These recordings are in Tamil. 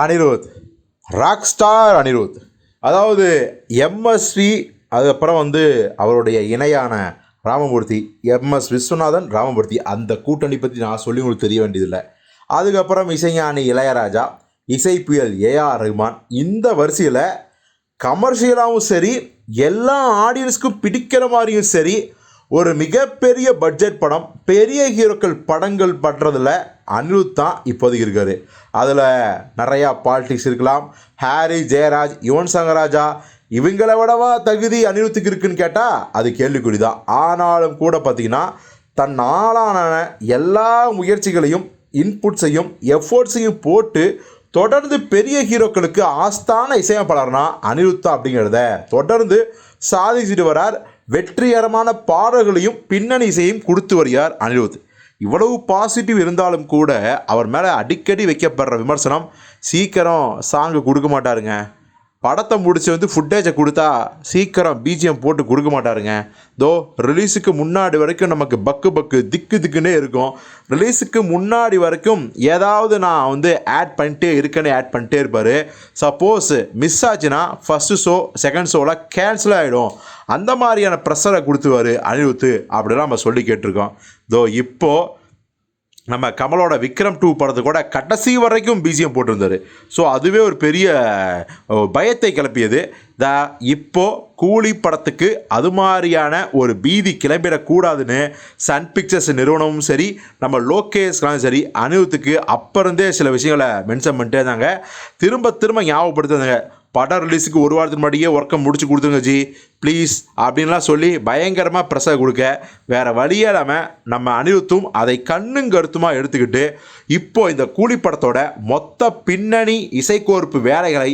அனிருத். Rock star Anirudh. அதாவது எம்எஸ்வி அதுக்கப்புறம் வந்து அவருடைய இணையான ராமமூர்த்தி எம்எஸ் விஸ்வநாதன் ராமமூர்த்தி அந்த கூட்டணி பற்றி நான் சொல்லி உங்களுக்கு தெரிய வேண்டியதில்லை. அதுக்கப்புறம் இசைஞானி இளையராஜா இசை புயல் ஏஆர் ரஹ்மான் இந்த வரிசையில் கமர்ஷியலாகவும் சரி எல்லா ஆடியன்ஸ்க்கும் பிடிக்கிற மாதிரியும் சரி ஒரு மிகப்பெரிய பட்ஜெட் படம் பெரிய ஹீரோக்கள் படங்கள் பண்ணுறதுல அனிருத் தான் இப்போதைக்கு இருக்காரு. அதில் நிறையா பாலிடிக்ஸ் இருக்கலாம். ஹாரி ஜெயராஜ் யுவன் சங்கர் ராஜா இவங்களை விடவா தகுதி அனிருத்துக்கு இருக்குன்னு கேட்டால் அது கேள்விக்குறி தான் ஆனாலும் கூட பார்த்தீங்கன்னா தன் ஆளான எல்லா முயற்சிகளையும் இன்புட்ஸையும் எஃபோர்ட்ஸையும் போட்டு தொடர்ந்து பெரிய ஹீரோக்களுக்கு ஆஸ்தான இசையமைப்பாளர்னா அனிருத்தா அப்படிங்கிறத தொடர்ந்து சாதிச்சுட்டு வரார். வெற்றிகரமான பாடல்களையும் பின்னணி இசையும் கொடுத்து வருகிறார் அனிருத். இவ்வளவு பாசிட்டிவ் இருந்தாலும் கூட அவர் மேலே அடிக்கடி வைக்கப்படுற விமர்சனம் சீக்கிரம் சாங்கு கொடுக்க மாட்டாருங்க. படத்தை முடிச்சு வந்து ஃபுட்டேஜை கொடுத்தா சீக்கிரம் பிஜிஎம் போட்டு கொடுக்க மாட்டாருங்க. தோ ரிலீஸுக்கு முன்னாடி வரைக்கும் நமக்கு பக்கு பக்கு திக்கு திக்குன்னே இருக்கும். ரிலீஸுக்கு முன்னாடி வரைக்கும் ஏதாவது நான் வந்து ஆட் பண்ணிட்டே இருக்கேன்னு ஆட் பண்ணிட்டே இருப்பார். சப்போஸ் மிஸ் ஆச்சுன்னா ஃபஸ்ட்டு ஷோ செகண்ட் ஷோவில் கேன்சல் ஆகிடும் அந்த மாதிரியான ப்ரெஷரை கொடுத்துருவார் அனிருத்து அப்படிலாம் நம்ம சொல்லி கேட்டிருக்கோம். தோ இப்போது நம்ம கமலோட விக்ரம் டூ படத்து கூட கடைசி வரைக்கும் பிஜிஎம் போட்டிருந்தார். ஸோ அதுவே ஒரு பெரிய பயத்தை கிளப்பியது. த இப்போது கூலி படத்துக்கு அது மாதிரியான ஒரு பீதி கிளம்பிடக்கூடாதுன்னு சன் பிக்சர்ஸ் நிறுவனமும் சரி நம்ம லோகேஷ்லாம் சரி அனிருத்துக்கு அப்போ இருந்தே சில விஷயங்களை மென்ஷன் பண்ணிட்டே இருந்தாங்க. திரும்ப திரும்ப ஞாபகப்படுத்துறாங்க படம் ரிலீஸுக்கு ஒரு வாரத்துக்கு முன்னாடியே ஒர்க்கை முடிச்சு கொடுத்துருங்க ஜி. ப்ளீஸ் அப்படின்லாம் சொல்லி பயங்கரமாக ப்ரெஷர் கொடுக்க. வேறு வழியே இல்லாமல் நம்ம அனிருத்தும் அதை கண்ணும் கருத்துமாக எடுத்துக்கிட்டு இப்போது இந்த கூலி படத்தோட மொத்த பின்னணி இசைக்கோர்ப்பு வேலைகளை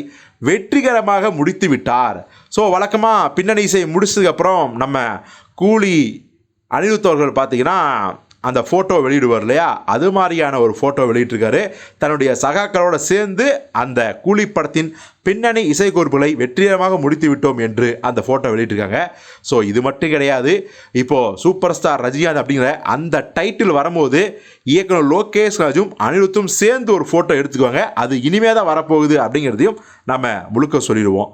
வெற்றிகரமாக முடித்து விட்டார். ஸோ வழக்கமாக பின்னணி இசை முடிச்சதுக்கப்புறம் நம்ம கூலி அனிருத்தவர்கள் பார்த்தீங்கன்னா அந்த ஃபோட்டோ வெளியிடுவார் இல்லையா? அது மாதிரியான ஒரு ஃபோட்டோ வெளியிட்டிருக்காரு. தன்னுடைய சகாக்களோடு சேர்ந்து அந்த கூலி படத்தின் பின்னணி இசைக்கோர்ப்புகளை வெற்றிகரமாக முடித்து விட்டோம் என்று அந்த ஃபோட்டோ வெளியிட்டிருக்காங்க. ஸோ இது மட்டும் கிடையாது. இப்போது சூப்பர் ஸ்டார் ரஜினிகாந்த் அப்படிங்கிற அந்த டைட்டில் வரும்போது இயக்குனர் லோகேஷ் ராஜும் அனிருத்தும் சேர்ந்து ஒரு ஃபோட்டோ எடுத்துக்குவாங்க. அது இனிமே தான் வரப்போகுது அப்படிங்கிறதையும் நம்ம முழுக்க சொல்லிடுவோம்.